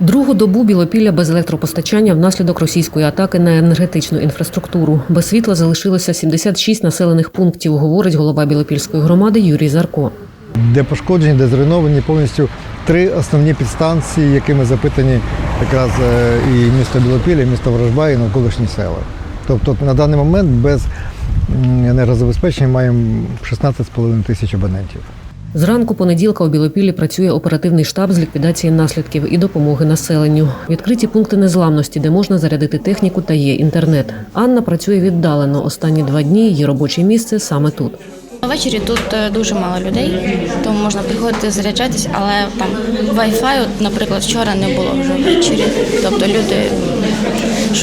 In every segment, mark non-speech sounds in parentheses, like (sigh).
Другу добу Білопілля без електропостачання внаслідок російської атаки на енергетичну інфраструктуру. Без світла залишилося 76 населених пунктів, говорить голова Білопільської громади Юрій Зарко. де пошкоджені, де зруйновані повністю три основні підстанції, якими запитані якраз е, і місто Білопілля, і місто Ворожба, і навколишні села. Тобто на даний момент без енергозабезпечення маємо 16,5 тисяч абонентів. Зранку понеділка у Білопіллі працює оперативний штаб з ліквідації наслідків і допомоги населенню. Відкриті пункти незламності, де можна зарядити техніку та є інтернет. Анна працює віддалено. Останні два дні її робоче місце саме тут. Ввечері тут е, дуже мало людей, тому можна приходити заряджатись, але там Wi-Fi, наприклад, вчора не було вже ввечері. Тобто люди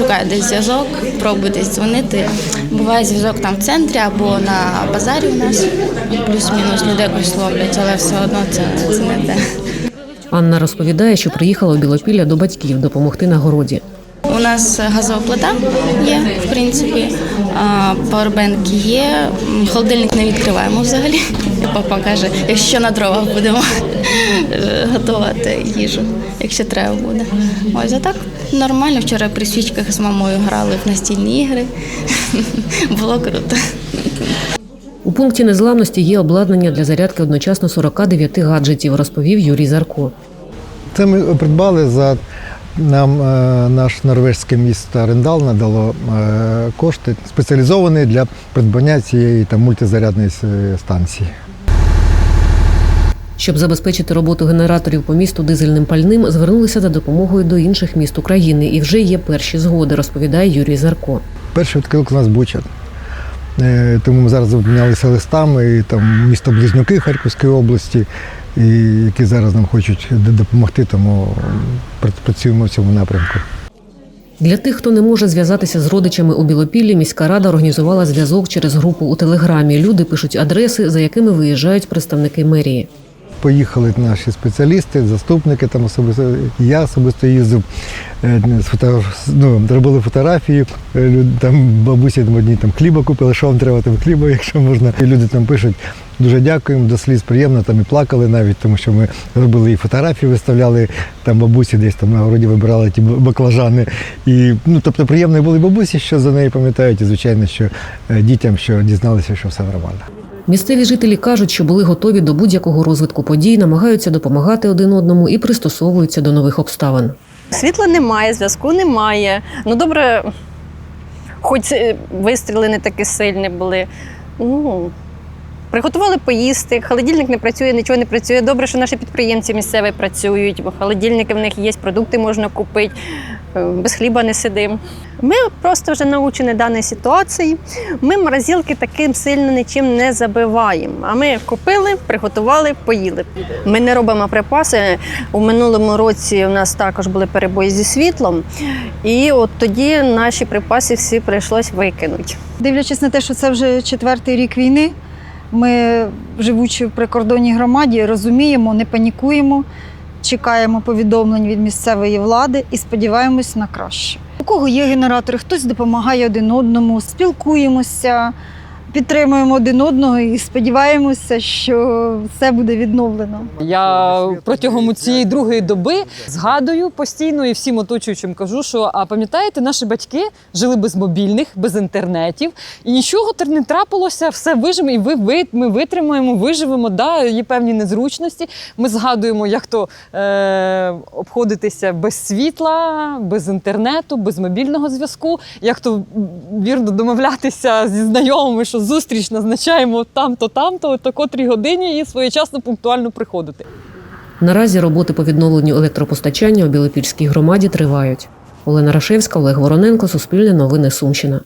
м, десь зв'язок, пробують десь дзвонити. Буває зв'язок там в центрі або на базарі у нас, плюс-мінус люди якось ловлять, але все одно це, це не те. Анна розповідає, що приїхала у Білопілля до батьків допомогти на городі. У нас газова плита є, в принципі, а, є. Холодильник не відкриваємо взагалі. Папа каже, якщо на дровах будемо е, готувати їжу, якщо треба буде. Ось а так нормально. Вчора при свічках з мамою грали в настільні ігри. (laughs) Було круто. У пункті незламності є обладнання для зарядки одночасно 49 гаджетів, розповів Юрій Зарко. Це ми придбали за нам е, наш норвезьке місто Рендал надало е, кошти спеціалізовані для придбання цієї там, мультизарядної станції. Щоб забезпечити роботу генераторів по місту дизельним пальним, звернулися за допомогою до інших міст України і вже є перші згоди, розповідає Юрій Зарко. Перший відкрив у нас Буча. Е, Тому ми зараз обмінялися листами, і там місто Близнюки Харківської області, і які зараз нам хочуть допомогти, тому працюємо в цьому напрямку. Для тих, хто не може зв'язатися з родичами у Білопіллі, міська рада організувала зв'язок через групу у телеграмі. Люди пишуть адреси, за якими виїжджають представники мерії. Поїхали наші спеціалісти, заступники, там особисто я особисто їздив, е, ну, робили фотографії. е, Там бабусі там одні там хліба купили, що вам треба там хліба, (laughs) якщо можна. І люди там пишуть. Дуже дякуємо, до сліз приємно, там і плакали навіть, тому що ми робили і фотографії, виставляли там бабусі десь там на городі вибирали ті баклажани. І ну, тобто приємно були бабусі, що за неї пам'ятають, і звичайно, що е, дітям, що дізналися, що все нормально. Місцеві жителі кажуть, що були готові до будь-якого розвитку подій, намагаються допомагати один одному і пристосовуються до нових обставин. Світла немає, зв'язку немає. Ну добре, хоч е, вистріли не такі сильні були. Ну, приготували поїсти, холодильник не працює, нічого не працює. Добре, що наші підприємці місцеві працюють, бо холодильники в них є, продукти можна купити, без хліба не сидимо. Ми просто вже научені даній ситуації. Ми морозилки таким сильно нічим не забиваємо. А ми купили, приготували, поїли. Ми не робимо припаси. У минулому році у нас також були перебої зі світлом, і от тоді наші припаси всі прийшлось викинути. Дивлячись на те, що це вже четвертий рік війни, ми, живучи в прикордонній громаді, розуміємо, не панікуємо, чекаємо повідомлень від місцевої влади і сподіваємось на краще. У кого є генератори, хтось допомагає один одному, спілкуємося, підтримуємо один одного і сподіваємося, що все буде відновлено. Я протягом цієї другої доби згадую постійно і всім оточуючим кажу, що а пам'ятаєте, наші батьки жили без мобільних, без інтернетів, і нічого не трапилося, все вижимо, і ви, ви ми витримаємо, виживемо. Да, є певні незручності. Ми згадуємо, як то е, обходитися без світла, без інтернету, без мобільного зв'язку, як то вірно домовлятися зі знайомими, що зустріч назначаємо там-то, там-то, о котрій годині і своєчасно пунктуально приходити. Наразі роботи по відновленню електропостачання у Білопільській громаді тривають. Олена Рашевська, Олег Вороненко, Суспільне новини Сумщина.